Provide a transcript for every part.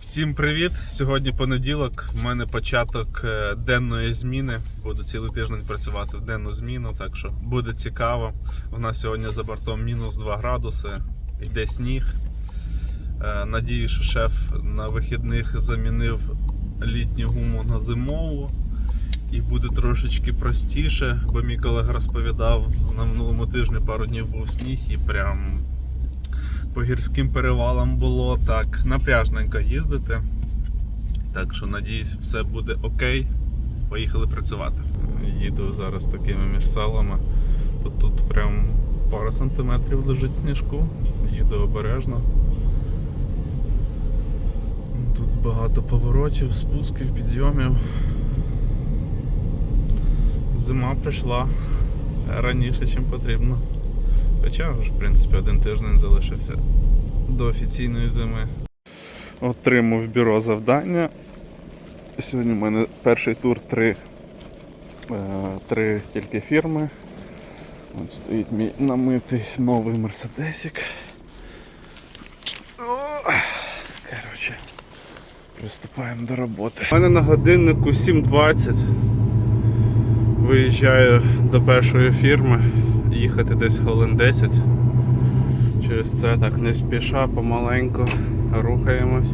Всім привіт! Сьогодні понеділок. У мене початок е, денної зміни. Буду цілий тиждень працювати в денну зміну, так що буде цікаво. У нас сьогодні за бортом мінус 2 градуси, йде сніг. Е, Надію, що шеф на вихідних замінив літню гуму на зимову. І буде трошечки простіше, бо мій колега розповідав, на минулому тижні пару днів був сніг і прям по гірським перевалам було так напряжненько їздити. Так що надіюсь, все буде окей. Поїхали працювати. Їду зараз такими між селами. Тут, тут прям пара сантиметрів лежить сніжку. Їду обережно. Тут багато поворотів, спусків, підйомів. Зима прийшла раніше, ніж потрібно. Хоча вже, в принципі, один тиждень залишився до офіційної зими. Отримав бюро завдання. Сьогодні в мене перший тур три, е, три тільки фірми. От стоїть мій намитий новий мерседесик. Коротше, приступаємо до роботи. У мене на годиннику 7.20. Виїжджаю до першої фірми, їхати десь хвилин 10. Через це так не спіша, помаленьку рухаємось.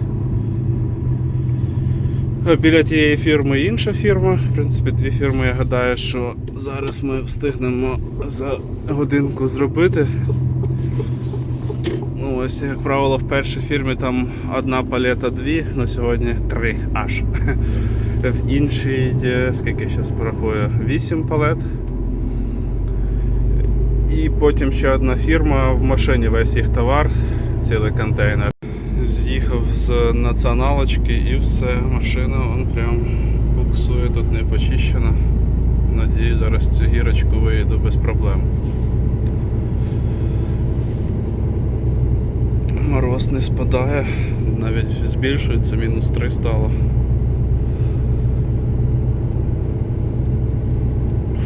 Біля тієї фірми інша фірма. В принципі, дві фірми я гадаю, що зараз ми встигнемо за годинку зробити. Ну, ось, як правило, в першій фірмі там одна палета дві, на сьогодні три аж. В іншій, е, скільки зараз порахую, 8 палет. І потім ще одна фірма в машині весь їх товар, цілий контейнер. З'їхав з націоналочки і все, машина вон прям буксує, тут не почищена. Надію, зараз цю гірочку виїду без проблем. Мороз не спадає, навіть збільшується, мінус 3 стало.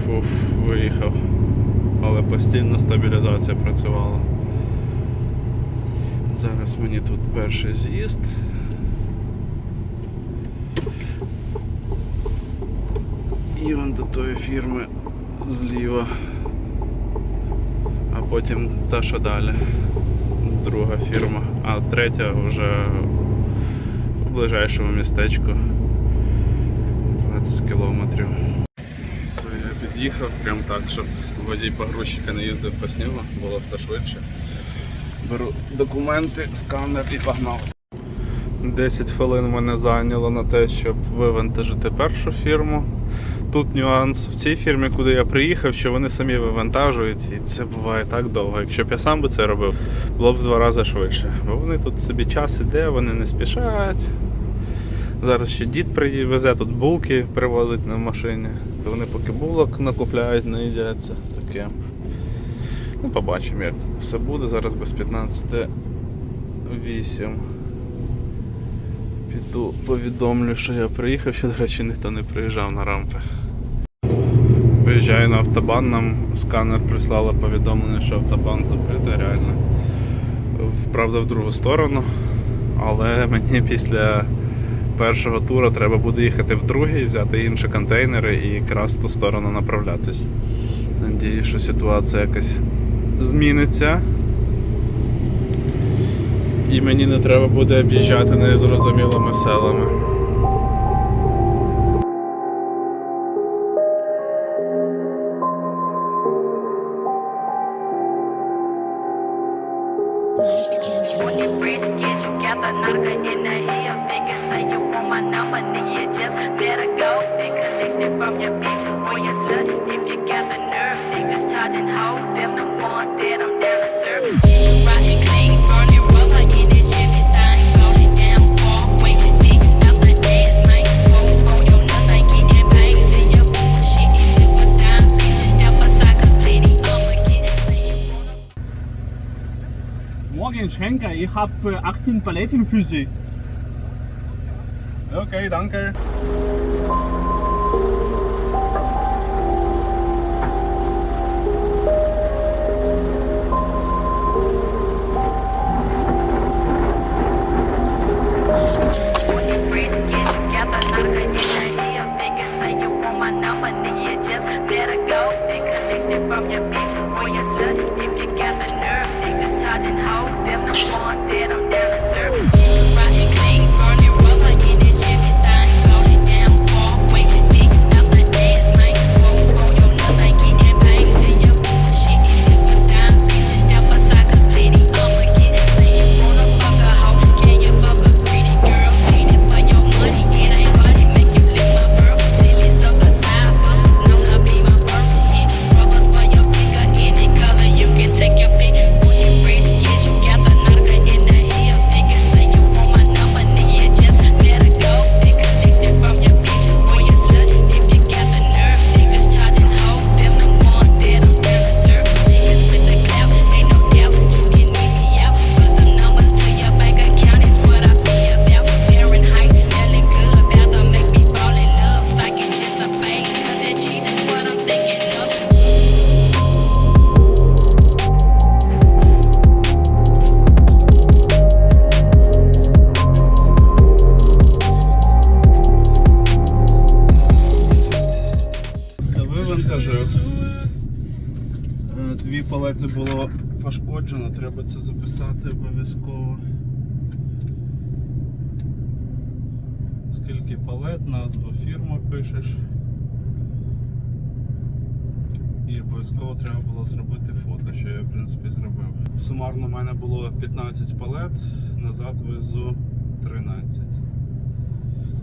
Фуф, виїхав. Але постійно стабілізація працювала. Зараз мені тут перший з'їзд. І вон до тої фірми зліва. А потім та що далі. Друга фірма. А третя вже в ближайшому містечку. 20 кілометрів. Під'їхав прям так, щоб водій погрузчика не їздив по снігу, було все швидше. Беру документи, сканер і погнав. 10 хвилин мене зайняло на те, щоб вивантажити першу фірму. Тут нюанс в цій фірмі, куди я приїхав, що вони самі вивантажують, і це буває так довго. Якщо б я сам би це робив, було б в два рази швидше. Бо вони тут собі час іде, вони не спішають. Зараз ще дід привезе тут булки, привозить на машині. То вони поки булок накупляють, не їдяться. Таке. Ну, побачимо, як все буде. Зараз без 15 8. Піду повідомлю, що я приїхав, ще, до речі, ніхто не приїжджав на рампи. Виїжджаю на автобан, нам сканер прислало повідомлення, що автобан закритий реально. Правда, в другу сторону. Але мені після першого туру треба буде їхати в другий, взяти інші контейнери і якраз в ту сторону направлятись. Надіюсь, що ситуація якось зміниться. І мені не треба буде об'їжджати незрозумілими селами. Ik ich heb 18 Paletten für Sie. Okay, danke. and hoes, them I'm dead, I'm down Палет, назву фірми пишеш. І обов'язково треба було зробити фото, що я в принципі зробив. Сумарно в мене було 15 палет, назад везу 13.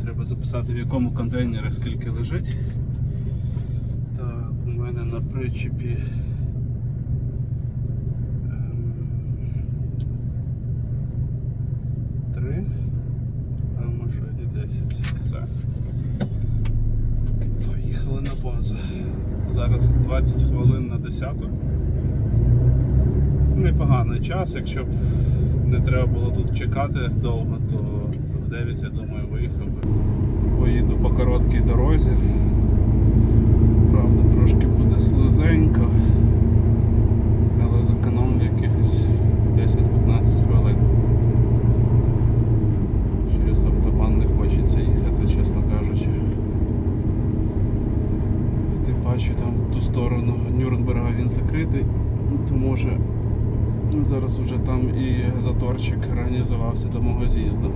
Треба записати в якому контейнері скільки лежить. Так, у мене на причепі. ем, Три, а в машині 10. Все. Поїхали на базу. Зараз 20 хвилин на 10. Непоганий час, якщо б не треба було тут чекати довго, то в 9, я думаю, виїхав би. Поїду по короткій дорозі. Правда, трошки буде слизенько, але зекономлю якихось 10-15 хвилин. Через автобан не хочеться їхати, чесно кажучи. Тим паче там в ту сторону Нюрнберга він закритий, то може зараз уже там і заторчик організувався до мого з'їзду.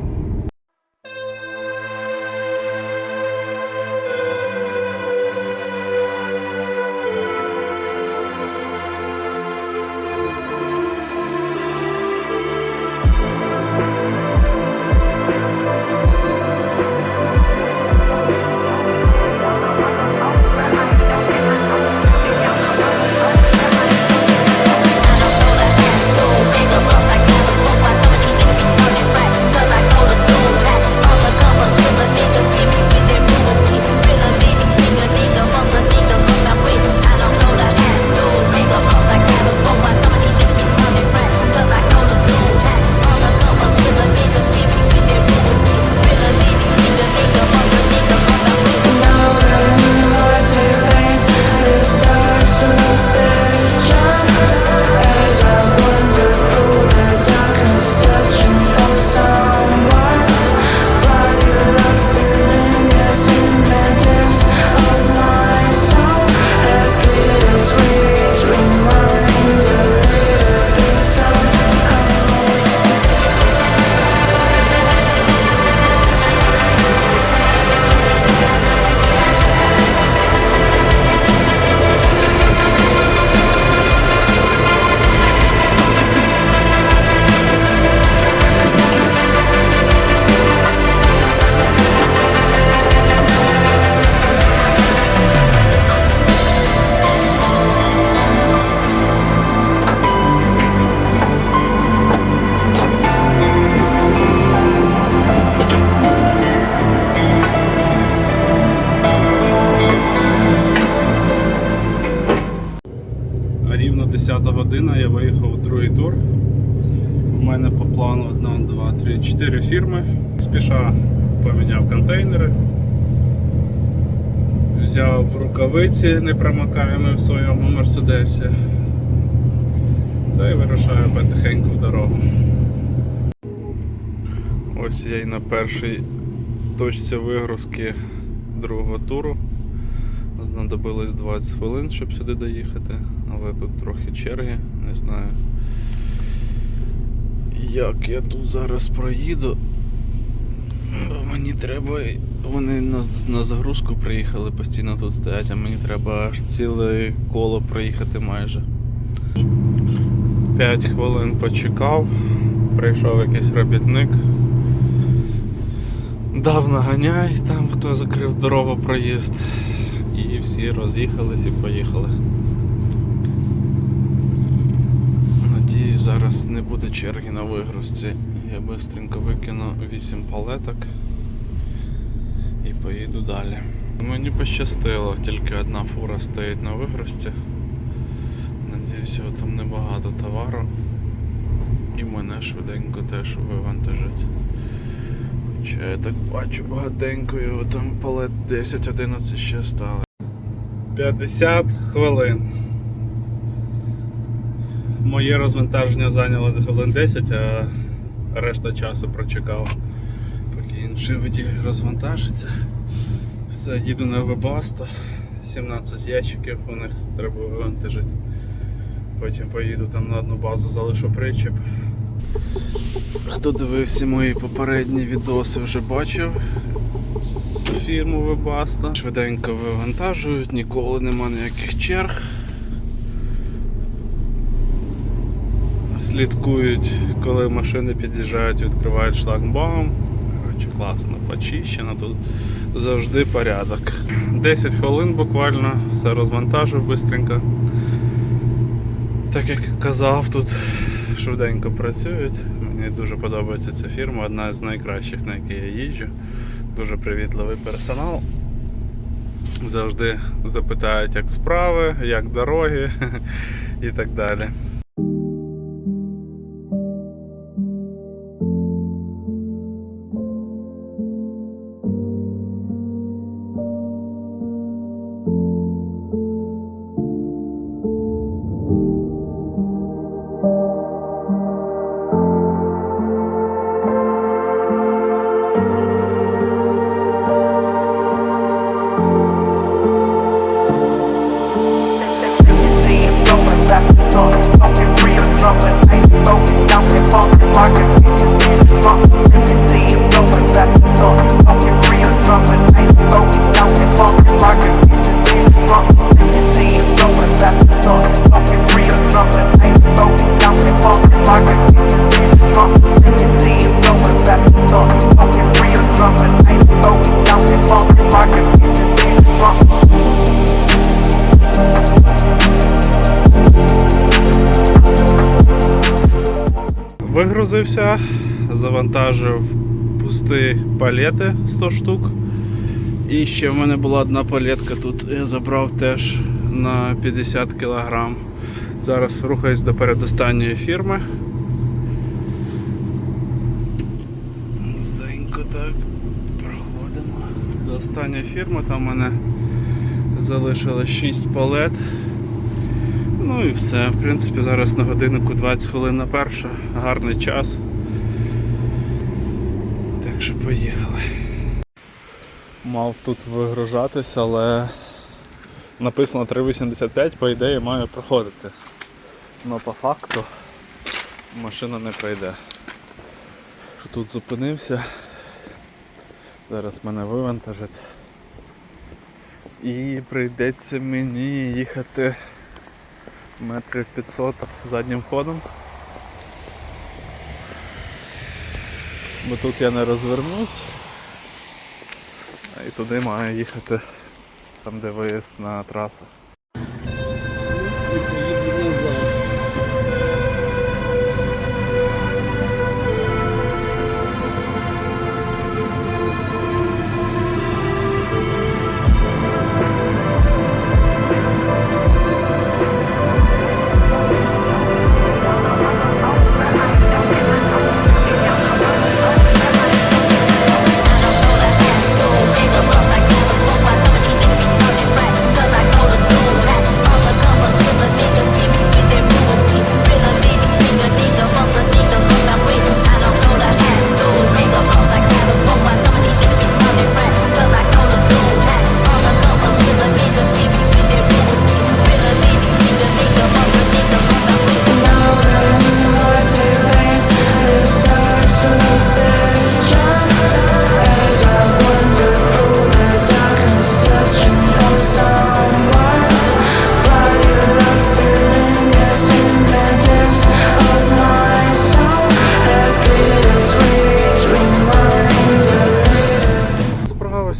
Рукавиці непромокаємі в своєму мерседесі. Та й вирушаю потихеньку в дорогу. Ось я й на першій точці вигрузки другого туру. Знадобилось 20 хвилин, щоб сюди доїхати, але тут трохи черги, не знаю. Як я тут зараз проїду. Мені треба. Вони на, на загрузку приїхали, постійно тут стоять, а мені треба аж ціле коло проїхати майже. 5 хвилин почекав, прийшов якийсь робітник. Дав наганяй, там хто закрив дорогу проїзд. І всі роз'їхались і поїхали. Надіюсь, зараз не буде черги на вигрузці. Я швидко викину 8 палеток і поїду далі. Мені пощастило, тільки одна фура стоїть на вигрузці. Надіюсь, його там небагато товару. І мене швиденько теж вивантажать. Хоча я так бачу багатенько, його там палет 10-11 ще стали. 50 хвилин. Моє розвантаження зайняло хвилин 10, а решта часу прочекав, поки інший водій розвантажиться. Все, їду на Вебасто. 17 ящиків у них треба вивантажити. Потім поїду там на одну базу, залишу причіп. Хто дивився мої попередні відоси, вже бачив фірму Webasto. Швиденько вивантажують, ніколи нема ніяких черг. Слідкують, коли машини під'їжджають, відкривають шлагбаум. Коротше, класно, почищено, тут завжди порядок. 10 хвилин буквально, все розвантажив швидко. Так як казав, тут швиденько працюють. Мені дуже подобається ця фірма, одна з найкращих, на якій я їжджу. Дуже привітливий персонал. Завжди запитають, як справи, як дороги і так далі. Вигрузився, завантажив пусті палети 100 штук. І ще в мене була одна палетка тут. Я забрав теж на 50 кг. Зараз рухаюсь до передостанньої фірми. Быстренько так проходимо до останньої фірми. Там в мене залишилось 6 палет. Ну і все. В принципі, зараз на годиннику 20 хвилин на першу. Гарний час. Так що поїхали. Мав тут вигружатись, але написано 3,85, по ідеї маю проходити. Але по факту машина не пройде. Тут зупинився. Зараз мене вивантажать. І прийдеться мені їхати метрів 500 заднім ходом. Бо тут я не розвернусь. І туди маю їхати там, де виїзд на трасу.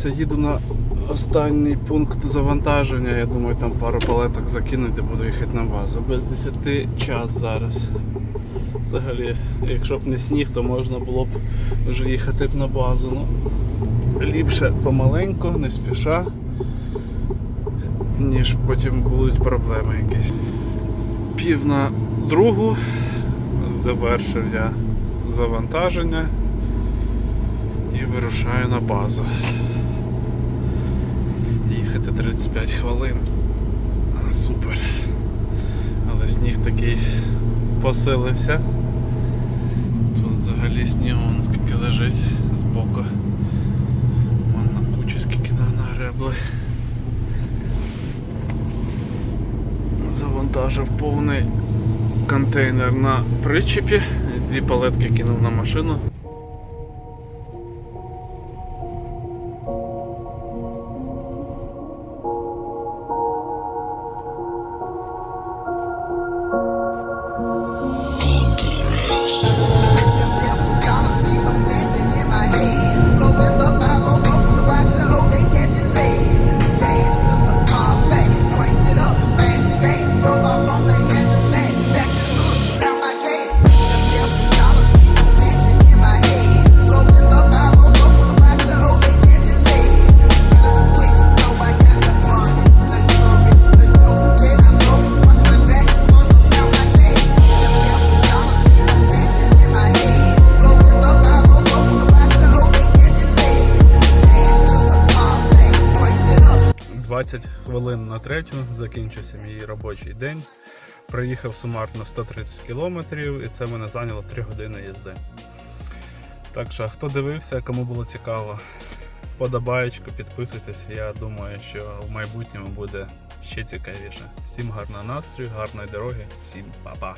Ось я їду на останній пункт завантаження. Я думаю, там пару палеток закинути, буду їхати на базу. Без 10 час зараз. Взагалі, якщо б не сніг, то можна було б вже їхати б на базу. Ну, ліпше помаленьку, не спіша, ніж потім будуть проблеми якісь. Пів на другу завершив я завантаження і вирушаю на базу. Їхати 35 хвилин. Супер. Але сніг такий посилився. Тут взагалі снігу вон скільки лежить збоку. Вон на кучу скільки на- нагребли. Завантажив повний контейнер на причепі, дві палетки кинув на машину. — Christ. Хвилин на третю закінчився мій робочий день. Проїхав сумарно 130 кілометрів і це мене зайняло 3 години їзди. Так що, хто дивився, кому було цікаво, вподобаєчко, підписуйтесь. Я думаю, що в майбутньому буде ще цікавіше. Всім гарного настрою, гарної дороги, всім па-па!